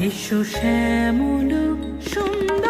এসো শ্যামল সুন্দর